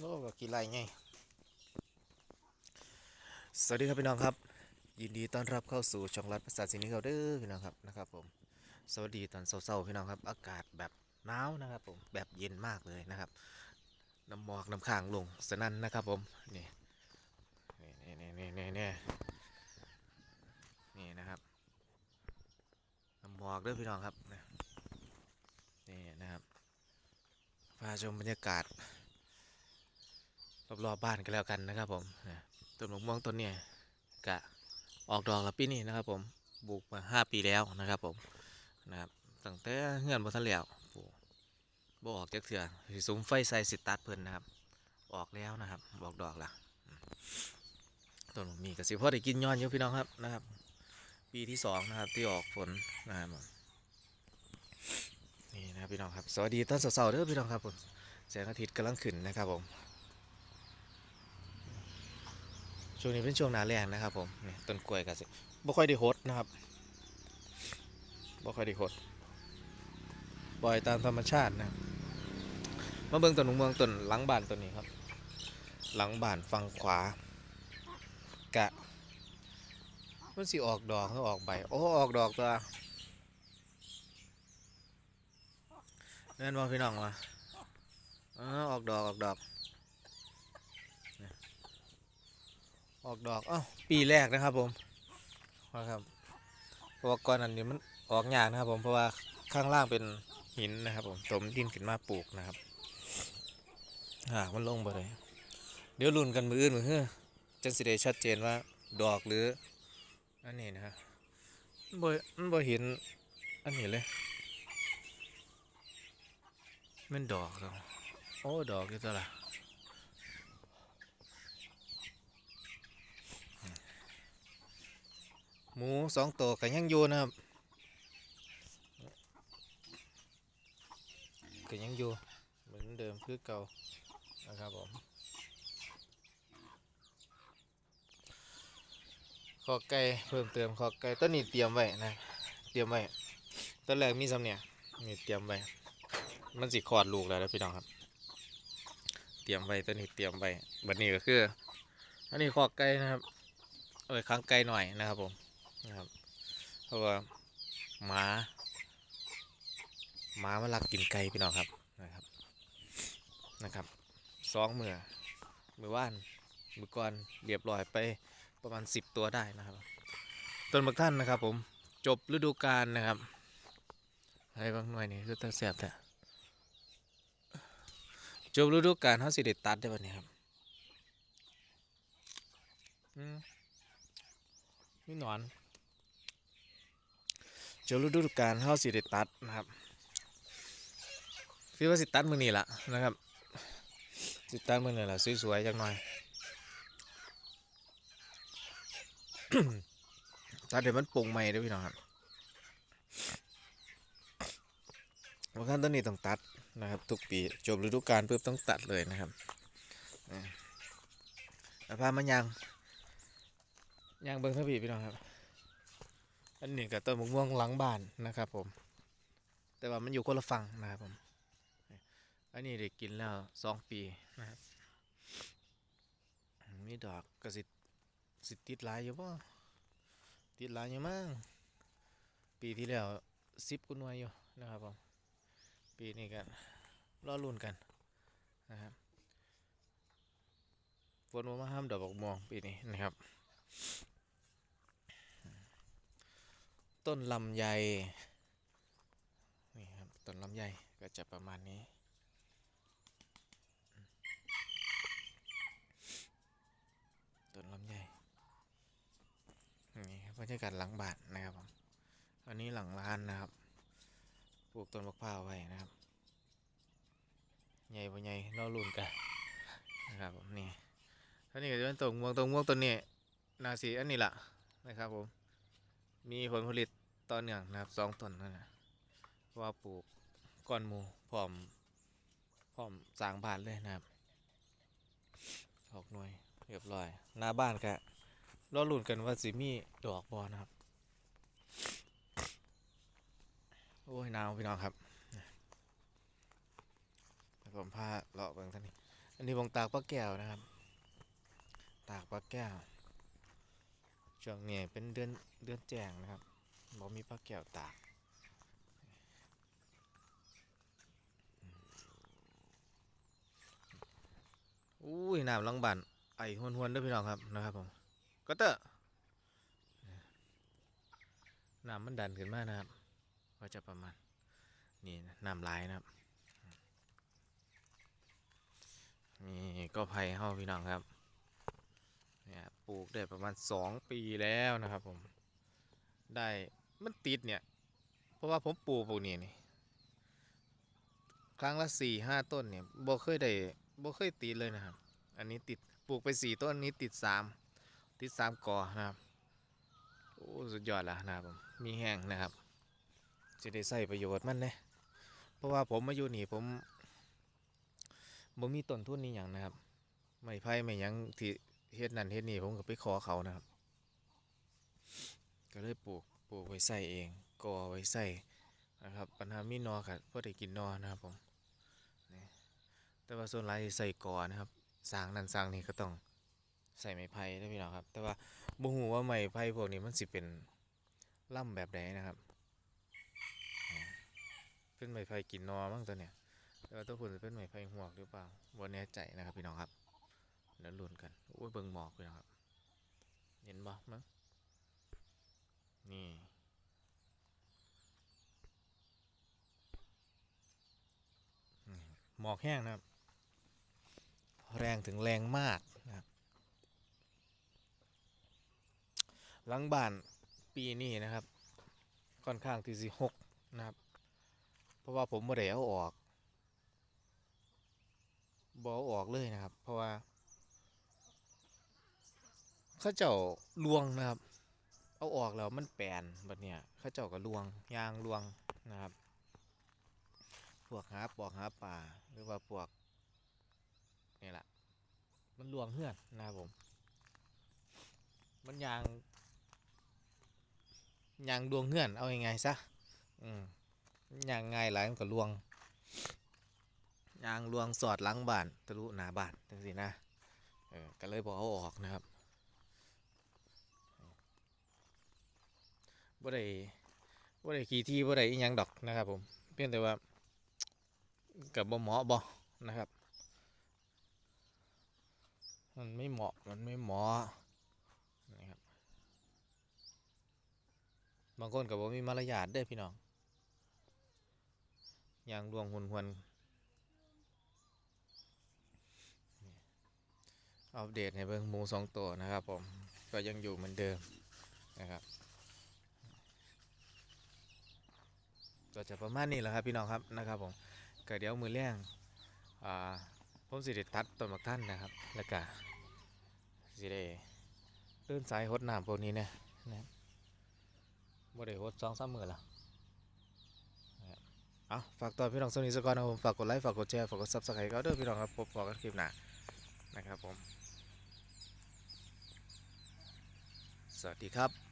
โอ้ก็กี่ไรไง สวัสดีครับพี่น้องครับ ยินดีต้อนรับเข้าสู่ช่องรัฐภาษาสินิเขาเด้อพี่น้องครับนะครับผม สวัสดีตอนเช้าๆพี่น้องครับ อากาศแบบหนาวนะครับผมแบบเย็นมากเลยนะครับ น้ำหมอกน้ำค้างลงสนั่นนะครับผมนี่นี่นี่นี่นี่นี่นี่นะครับน้ำหมอกเด้อพี่น้องครับนี่นะครับพาชมบรรยากาศ รอบๆบ้านกันแล้วกันนะครับผมต้นมะม่วงต้นเนี่ยกะออกดอกแล้วปีนี้นะครับ ผมปลูกมาห้าปีแล้วนะครับผมนะครับตั้งแต่เงื่อนบนทะเลวปลูกบ่ออกจากเถื่อสิซุ้มไฟใส่สิตัดเพิ่นนะครับ ออกแล้วนะครับออกดอกละต้นมะมีกสิพ่อได้กินย้อนอยู่พี่น้องครับนะครับ ปีที่สองนะครับที่ออกผลนะครับนี่นะครับพี่น้องครับสวัสดีตอนเสาร์ๆเด้อพี่น้องครับผมแสงอาทิตย์กำลังขึ้นนะครับผม ช่วงนี้เป็นช่วงหนาแรงนะครับผมนี่ต้นกล้วยก็สิบ่ค่อยได้หดนะครับบ่ค่อยได้หดปล่อยตามธรรมชาตินะมาเบิ่งต้นมะม่วงต้นหลังบ้านต้นนี้ครับ หลังบ้านฝั่งขวากะมันสิออกดอกหรือออกใบโอ้ออกดอกตัวเน่นว่าพี่น้องวะอ๋อออกดอกออกดอก ออกดอกอ้าวปีแรกนะครับผมนะครับเพราะว่าก่อนอันนี้มันออกยากนะครับ ผมเพราะว่าข้างล่างเป็นหินนะครับ ผมถมดินขึ้นมาปลูกนะครับหากมันลงไปเลยเดี๋ยวลุนกันมืออื่นมือเฮ้อจังสิได้ชัดเจนว่าดอกหรืออันนี้นะครับมันบ่มันบ่เห็นอันนี้เลยมันดอกแล้วโอ้ดอกอยู่ตัวละ หมูสองตัวกันยังอยู่นะครับก็ยังอยู่เหมือนเดิมคือเก่านะครับผมขอไก่เพิ่มเติมขอไก่ต้นนี้เตรียมไว้นะเตรียมไว้ต้นแรกมีสำเนี่ยมีเตรียมไว้มันสิคลอดลูกแล้วนะพี่น้องครับ เตรียมไว้ต้นนี้เตรียมไว้บัดนี้ก็คืออันนี้ขอไก่นะครับเอาไว้ค้างไก่หน่อยนะครับผม นะครับ เพราะว่าหมาหมามันรักกินไก่พี่น้องครับนะครับนะครับสองมือมือว่านมือก่อนเรียบร้อยไปประมาณสิบตัวได้นะครับ ต้นบักท่านนะครับ ผมจบฤดูกาลนะครับอะไรบางหน่วยนี่คือตาเสียบแต่จบฤดูกาลเขาสิเด็ดตัดได้ปะเนี่ยครับอืมนี่หนอน จอฤดูกาลเฮาสิได้ตัดนะครับคือว่าสิตัดมือนี้ละนะครับ สิตัดมือนี้ละสวยๆจังหน่อยตัดเดี๋ยวมันปรุงใหม่ด้วยพี่น้องครับบางครั้งต้นนี้ต้องตัดนะครับ ทุกปีจบฤดูกาลปุ๊บต้องตัดเลยนะครับแล้วพามันยางยางเบิ้งทบีพี่น้องครับ อันนี้กับต้นมะม่วงหลังบ้านนะครับผม แต่ว่ามันอยู่คนละฝั่งนะครับผม อันนี้ได้กินแล้วสองปีนะครับมีดอกกระสิสิติดลายอยู่ป่ะติดลายอยู่มั้งปีที่แล้วสิบกุนวยอยู่นะครับผมปีนี้กันรอรุ่นกันนะครับฝนมาห้ามดอกบกม่วงปีนี้นะครับ ต้นลำไยนี่ครับต้นลำไยก็จะประมาณนี้ ต้นลำไยนี่ครับบรรยากาศหลังบ้านนะครับผมอันนี้หลังร้านนะครับปลูกต้นมะพร้าวไว้นะครับใหญ่ปใหญ่รอรุ่นกันนะครับผมนี่อันนี้ก็จะเป็นต้นม่วงต้นม่วงต้นนี้นาสีอันนี้แหละนะครับผม มีผลผลิตต่อเนื่องนะครับสองต้นนั่นนะเพราะว่าปลูกก้อนหมูพร้อมพร้อมสางบานเลยนะครับออกหน่วยเรียบร้อย หน้าบ้านก็รอลุ้นกันว่าสิมีดอกบอนะครับ โอ้ยหนาวพี่น้องครับเดี๋ยวผมพาเลาะเบิ่งท่านนี้ อันนี้วงตากปลาแก้วนะครับ ตากปลาแก้ว ช่วงนี้เป็นเดือนเดือนแจงนะครับบ่มีปลาแก้วตากอุ้ยน้ำลังบันไอหวนหวนๆด้วยพี่น้องครับนะครับผมก็เตอร์น้ำมันดันขึ้นมานะครับก็จะประมาณนี่นะน้ำลายนะครับนี่ก็ไผ่เฮาพี่น้องครับ ปลูกได้ประมาณสองปีแล้วนะครับผม ได้มันติดเนี่ย เพราะว่าผมปลูกปลูกนี่นี่ ครั้งละสี่ห้าต้นเนี่ยบ่เคยได้บ่เคยติดเลยนะครับ อันนี้ติดปลูกไปสี่ต้นนี้ติดสามติดสามกอนะครับ โอ้สุดยอดล้วนะครับผม มีแห้งนะครับ จะได้ใส่ประโยชน์มันเนะเพราะว่าผมมาอยู่นี่ผมบ่มีต้นทุนนี่อย่างนะครับ ไม่ไผ่ไม่ยังที่ เฮ็ดนั่นเฮ็ดนี่ผมก็ไปขอเขานะครับ ก็เลยปลูกปลูกไว้ใส่เองก่อไว้ใส่นะครับ ปัญหามีนอค่ะพอได้กินนอนะครับผมแต่ว่าส่วนหลายใส่ก่อนะครับสางนั่นสางนี่ก็ต้องใส่ไม้ไผ่นะพี่น้องครับ แต่ว่าบ่ฮู้ว่าไม้ไผ่พวกนี้มันสิเป็นล่ำแบบใดนะครับเป็นไม้ไผ่กินนอมั้งตัวเนี้ยแต่ว่าตัวคุณจะเป็นไม้ไผ่หวกหรือเปล่าบ่แน่ใจนะครับพี่น้องครับ แล้วลุ้นกันโอ้ยเบิ่งหมอกพี่น้องครับ เห็นบ่มั้งนี่หมอกแห้งนะครับ แรงถึงแรงมากนะครับหลังบ้านปีนี้นะครับ ค่อนข้างที่สิหกนะครับ เพราะว่าผมบ่ได้เอาออกบอออกเลยนะครับ เพราะว่า เขาเจ้าลวงนะครับ เอาออกแล้วมันแปนแบบเนี้ยเขาเจ้าก็ลวงยางลวงนะครับพวกหาปอกหาป่าหรือว่าพวกนี่แหละมันลวงเฮือนนะครับผม มันยางยางดวงเฮือนเอาอยังไงซะอืมยางง่ายหลายมันก็ลวงยางลวงสอดหลังบ้านทะลุหนาบ้านจังสินะเออก็เลยบอกเอาออกนะครับ บ่ได้บ่ได้ขี่ที่บ่ได้อีหยังดอกนะครับ ผม เพียงแต่ว่ากับบ่เหมาะบ่นะครับ มันไม่เหมาะมันไม่เหมาะนะครับบางคนก็บอกมีมารยาทด้อพี่น้องอย่างดวงหุนหวนนี่อัปเดตให้เบิ่งหมูสองตัวนะครับผมก็ยังอยู่เหมือนเดิมนะครับ ก็จะประมาณนี้แหละครับพี่น้องครับนะครับผมก็เดี๋ยวมือแรงอ่าผมสิได้ตัดต้นมะขั่นนะครับ แล้วก็สิได้เลื่อนสายหดน้ำพวกนี้เนี่ยนะบ่ได้หดสองสามมือละเอาฝากตอนพี่น้องสนิทสกอนนะผมฝากกดไลค์ฝากกดแชร์ฝากกดซับสไครต์ก็เด้อพี่น้องครับพบกันคลิปหน้านะครับผม สวัสดีครับ